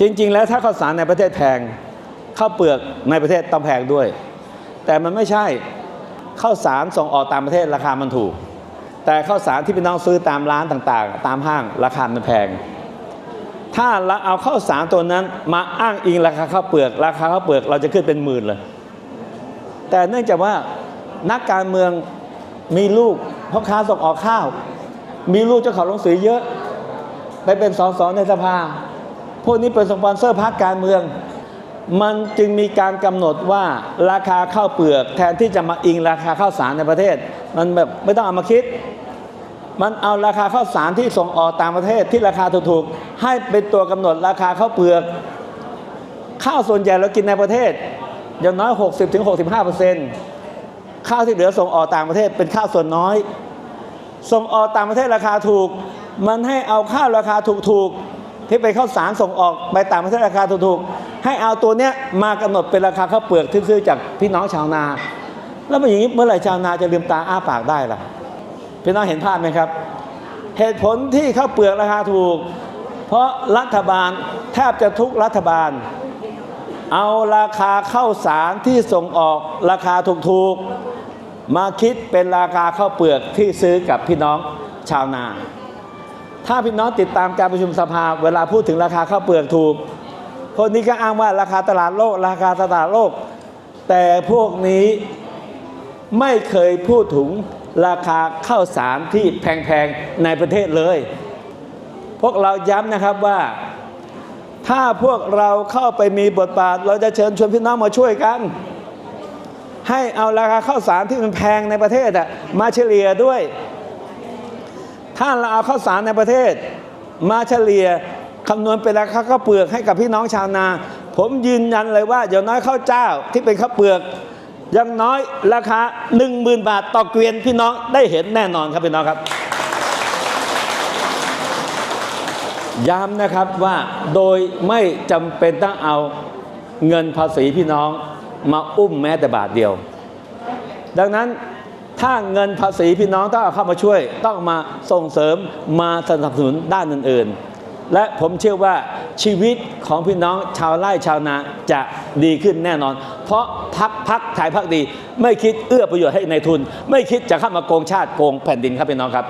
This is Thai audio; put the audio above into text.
จริง ๆ แล้วถ้าข้าวสารในประเทศแพงข้าวเปลือกในประเทศต้องแพงด้วย แต่มันไม่ใช่ข้าวสารส่งออกตางประเทศราคามันถูก แต่ข้าวสารที่พี่น้องซื้อตามร้านต่างๆ ตามห้างราคามันแพง ถ้าเราเอาข้าวสารตัวนั้นมาอ้างอิงราคาข้าวเปลือก ราคาข้าวเปลือกเราจะขึ้นเป็นหมื่นเลยแต่เนื่องจากว่านักการเมืองมีลูกพ่อค้าส่งออกข้าว มีลูกเจ้าของโรงสีเยอะ ไปเป็นสสในสภา พวกนี้เป็นสปอนเซอร์พรรคการเมือง มันจึงมีการกำหนดว่าราคาข้าวเปลือก แทนที่จะมาอิงราคาข้าวสารในประเทศ มันแบบไม่ต้องเอามาคิด มันเอาราคาข้าวสารที่ส่งออกต่างประเทศที่ราคาถูกๆให้เป็นตัวกำหนดราคาข้าวเปลือก ข้าวส่วนใหญ่เรากินในประเทศอย่างน้อย 60-65%ข้าวที่เหลือส่งออกต่างประเทศเป็นข้าวส่วนน้อย ส่งออกต่างประเทศราคาถูก มันให้เอาข้าวราคาถูกๆ ที่เป็นข้าวสารส่งออกไปต่างประเทศราคาถูกๆให้เอาตัวเนี้ยมากำหนดเป็นราคาข้าวเปลือกที่ซื้อจากพี่น้องชาวนา แล้วมันอย่างนี้เมื่อไหร่ชาวนาจะลืมตาอ้าปากได้ล่ะพี่น้องเห็นภาพไหมครับ เหตุผลที่ข้าวเปลือกราคาถูก เพราะรัฐบาลแทบจะทุกรัฐบาล เอาราคาข้าวสารที่ส่งออกราคาถูกๆมาคิดเป็นราคาข้าวเปลือกที่ซื้อกับพี่น้องชาวนา ถ้าพี่น้องติดตามการประชุมสภา เวลาพูดถึงราคาข้าวเปลือกถูกคนนี้ก็อ้างว่าราคาตลาดโลก ราคาตลาดโลก แต่พวกนี้ไม่เคยพูดถึงราคาข้าวสารที่แพงๆ ในประเทศเลย พวกเราย้ำนะครับว่า ถ้าพวกเราเข้าไปมีบทบาท เราจะเชิญชวนพี่น้องมาช่วยกัน ให้เอาราคาข้าวสารที่มันแพงในประเทศมาเฉลี่ยด้วย ถ้าเราเอาข้าวสารในประเทศ มาเฉลี่ยคำนวณเป็นราคาข้าวเปลือกให้กับพี่น้องชาวนา ผมยืนยันเลยว่าอย่างน้อยข้าวเจ้าที่เป็นข้าวเปลือกยังน้อยราคา 1 0,000 บาทต่อเกวียนพี่น้องได้เห็นแน่นอนครับพี่น้องครับ ย้ำนะครับว่าโดยไม่จำเป็นต้องเอาเงินภาษีพี่น้องมาอุ้มแม้แต่บาทเดียว ดังนั้น ถ้าเงินภาษีพี่น้องต้องเอาเข้ามาช่วย ต้องมาส่งเสริมมาสนับสนุนด้านอื่นๆ และผมเชื่อว่าชีวิตของพี่น้องชาวไร่ชาวนาจะดีขึ้นแน่นอน เพราะพักพักทายพักดี ไม่คิดเอื้อประโยชน์ให้ในทุน ไม่คิดจะเข้ามาโกงชาติโกงแผ่นดินครับพี่น้องครับ